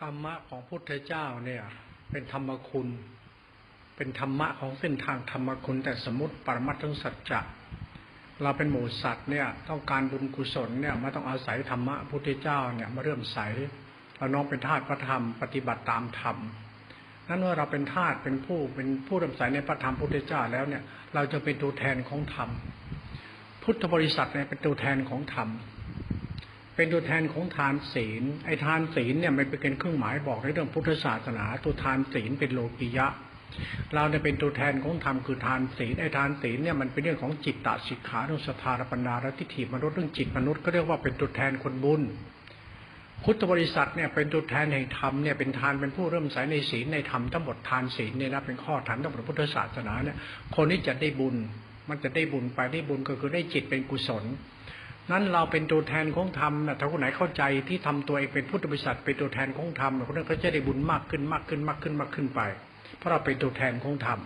ธรรมะของพุทธเจ้าเนี่ย เป็นธรรมคุณ เป็นธรรมะของเส้นทางธรรมคุณ แต่สมมติปรมัตถสัจจะเราเป็นหมูสัตว์เนี่ยต้องการบุญกุศลเนี่ยไม่ต้องอาศัยธรรมะพุทธเจ้าเนี่ยมาเริ่มใสเราน้องเป็นทาสพระธรรมปฏิบัติตามธรรมนั้นเมื่อเราเป็นทาสเป็นผู้เป็นผู้เริ่มใสในพระธรรมพุทธเจ้าแล้วเนี่ย เราจะเป็นตัวแทนของธรรม พุทธบริษัทเนี่ยเป็นตัวแทนของธรรม เป็นตัวแทนของทานศีล ไอ้ทานศีลเนี่ยมันเป็นเครื่องหมายบอกในเรื่องพุทธศาสนา ตัวทานศีลเป็นโลกิยะ เราเนี่ยเป็นตัวแทนของธรรมคือทานศีล ไอ้ทานศีลเนี่ยมันเป็นเรื่องของจิตตสิกขาเรื่องสถารปัญญาและทิฏฐิมนุษย์เรื่องจิตมนุษย์ก็เรียกว่าเป็นตัวแทนคนบุญพุทธบริษัทเนี่ยเป็นตัวแทนแห่งธรรมเนี่ยเป็นทานเป็นผู้เริ่มใสในศีลในธรรมทั้งหมดทานศีลเนี่ยนะเป็นข้อธรรมทั้งหมดพุทธศาสนาเนี่ยคนนี้จะได้บุญ มันจะได้บุญไปได้บุญก็คือได้จิตเป็นกุศล นั้นเราเป็นตัวแทนของธรรมนะถ้าคนไหนเข้าใจที่ทำตัวเองเป็นพุทธบริษัทเป็นตัวแทนของธรรมคนนั้นก็จะได้บุญมากขึ้นมากขึ้นมากขึ้นมากขึ้นไป เพราะเราเป็นตัวแทนของธรรม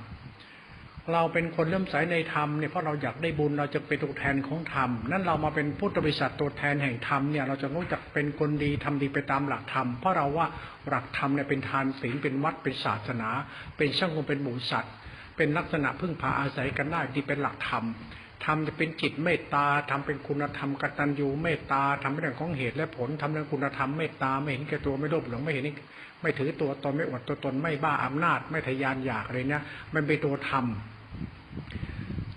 เราเป็นคนเลื่อมใสในธรรมเนี่ยเพราะเราอยากได้บุญเราจะเป็นตัวแทนของธรรมนั้นเรามาเป็นพุทธบริษัทตัวแทนแห่งธรรมเนี่ยเราจะรู้จักเป็นคนดีทำดีไปตามหลักธรรมเพราะเราว่าหลักธรรมเนี่ยเป็นทานศีลเป็นวัดเป็นศาสนา เป็นช่างคงเป็นหมู่สัตว์ เป็นลักษณะพึ่งพาอาศัยกันได้ที่เป็นหลักธรรม ทำจะเป็นจิตเมตตาทำเป็นคุณธรรมกตัญญูเมตตาทำเป็นเรื่องของเหตุและผลทำเรื่องคุณธรรมเมตตาไม่เห็นแก่ตัวไม่โลภหลงไม่เห็นไม่ถือตัวตนไม่อวดตัวตนไม่บ้าอำนาจ ไม่ทะยานอยากอะไรเนี่ยมันเป็นตัวธรรม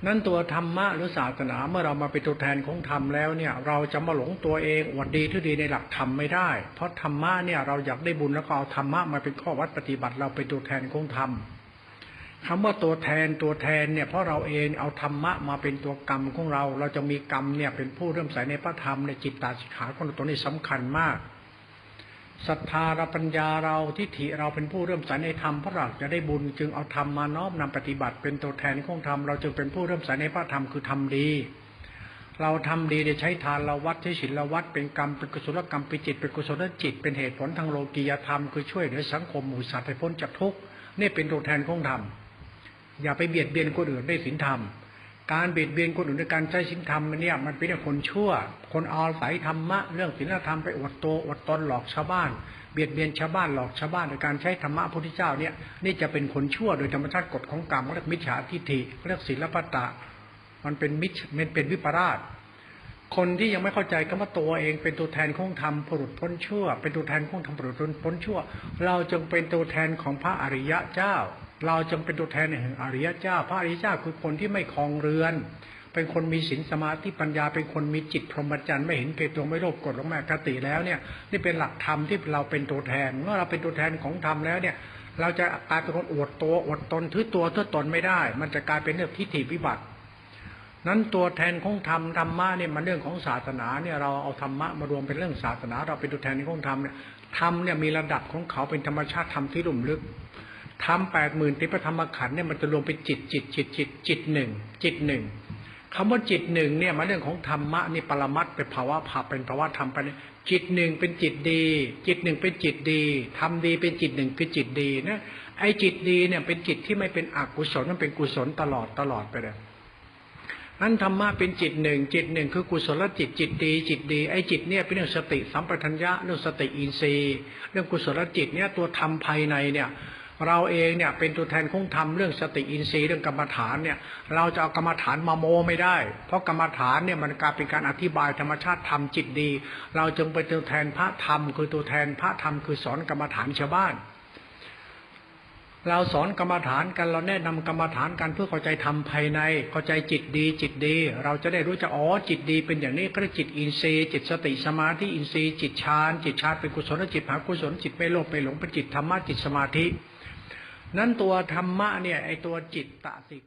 นั้นตัวธรรมะหรือศาสนาเมื่อเรามาเป็นตัวแทนของธรรมแล้วเนี่ย เราจะมาหลงตัวเองอวดดีที่ดีในหลักธรรมไม่ได้ เพราะธรรมะเนี่ยเราอยากได้บุญแล้วก็เอาธรรมะมาเป็นข้อวัดปฏิบัติเราเป็นตัวแทนของธรรม คำว่าตัวแทนตัวแทนเนี่ยเพราะเราเองเอาธรรมะมาเป็นตัวกรรมของเรา เราจะมีกรรมเนี่ยเป็นผู้เริ่มใส่ในพระธรรมในจิตตาสิกขาของเราตัวนี้สำคัญมากศรัทธาเราปัญญาเราทิฏฐิเราเป็นผู้เริ่มใสในธรรมเพราะเราจะได้บุญจึงเอาธรรมมาน้อมนำปฏิบัติเป็นตัวแทนของธรรมเราจึงเป็นผู้เริ่มใสในพระธรรมคือทำดี เราทำดีได้ใช้ทานเราวัดใช้ศีลเราวัดเป็นกรรมเป็นกุศลกรรมเป็นจิตเป็นกุศลจิต เป็นเหตุผลทางโลกียธรรมคือช่วยเหลือสังคมหมู่สัตว์ให้พ้นจากทุกข์นี่เป็นตัวแทนของธรรม อย่าไปเบียดเบียนคนอื่นด้วยศีลธรรม การเบียดเบียนคนอื่นด้วยการใช้ศีลธรรมเนี่ยมันเป็นคนชั่ว คนอาศัยธรรมะเรื่องศีลธรรมไปอวดโตอวดตนหลอกชาวบ้าน เบียดเบียนชาวบ้านหลอกชาวบ้านโดยการใช้ธรรมะพระพุทธเจ้าเนี่ยนี่จะเป็นคนชั่วโดยธรรมชาติกฎของกรรมเรียกมิจฉาทิฏฐิเรียกศีลปัตตะ มันเป็นมิจมันเป็นวิปราชคนที่ยังไม่เข้าใจก็ว่าตัวเองเป็นตัวแทนของธรรมผลุดพ้นชั่ว เป็นตัวแทนของธรรมผลุดพ้นชั่ว เราจงเป็นตัวแทนของพระอริยะเจ้า เราจึงเป็นตัวแทนแห่งอริยเจ้า พระอริยเจ้าคือคนที่ไม่คลองเรือน เป็นคนมีศีลสมาธิปัญญา เป็นคนมีจิตพรหมจรรย์ไม่เห็นเกตัวไม่โลภกดลงแม่คติแล้วเนี่ยนี่เป็นหลักธรรมที่เราเป็นตัวแทน เมื่อเราเป็นตัวแทนของธรรมแล้วเนี่ย เราจะกลายเป็นคนอวดตัวอวดตนถือตัวถือตนไม่ได้ มันจะกลายเป็นเรื่องทิฏฐิวิบัตินั้นตัวแทนของธรรมธรรมะเนี่ยมันเรื่องของศาสนาเนี่ยเราเอาธรรมะมารวมเป็นเรื่องศาสนา เราเป็นตัวแทนของธรรมเนี่ยธรรมเนี่ยมีระดับของเขาเป็นธรรมชาติธรรมที่ลุ่มลึก ธรรมแปดหมื่นติปธรรมขันเนี่ยมันจะรวมเป็นจิตจิตจิตจิตจิตหนึ่งจิตหนึ่งคำว่าจิตหนึ่งเนี่ยมาเรื่องของธรรมะนี่ปรมัตเป็นภาวะภาพเป็นภาวะธรรมไปเนี่ยจิตหนึ่งเป็นจิตดี จิตหนึ่งเป็นจิตดีทำดีเป็นจิตหนึ่งคือจิตดีนะไอ้จิตดีเนี่ยเป็นจิตที่ไม่เป็นอกุศลมันเป็นกุศลตลอดตลอดไปเลยนั้นธรรมะเป็นจิตหนึ่งจิตหนึ่งคือกุศลจิตจิตดี จิตดีไอ้จิตเนี่ยเป็นเรื่องสติสัมปชัญญะเรื่องสติอินทรีย์ เรื่องกุศลจิตเนี่ยตัวธรรมภายในเนี่ย เราเองเนี่ยเป็นตัวแทนของธรรมเรื่องสติอินทรีย์เรื่องกรรมฐานเนี่ยเราจะเอากรรมฐานมาโมไม่ได้ เพราะกรรมฐานเนี่ยมันกลายเป็นการอธิบายธรรมชาติธรรมจิตดี เราจึงเป็นตัวแทนพระธรรม คือตัวแทนพระธรรมคือสอนกรรมฐานชาวบ้าน เราสอนกรรมฐานกันเราแนะนำกรรมฐานกันเพื่อเข้าใจธรรมภายใน เข้าใจจิตดี จิตดี เราจะได้รู้จะอ๋อจิตดีเป็นอย่างนี้ก็เรียกจิตอินทรีย์ จิตสติสมาธิอินทรีย์จิตฌานจิตฌานเป็นกุศลจิตหากุศลจิตไม่โลภไม่หลงเป็นจิตธรรมะจิตสมาธิ นั้นตัวธรรมะเนี่ยไอตัวจิตตสิก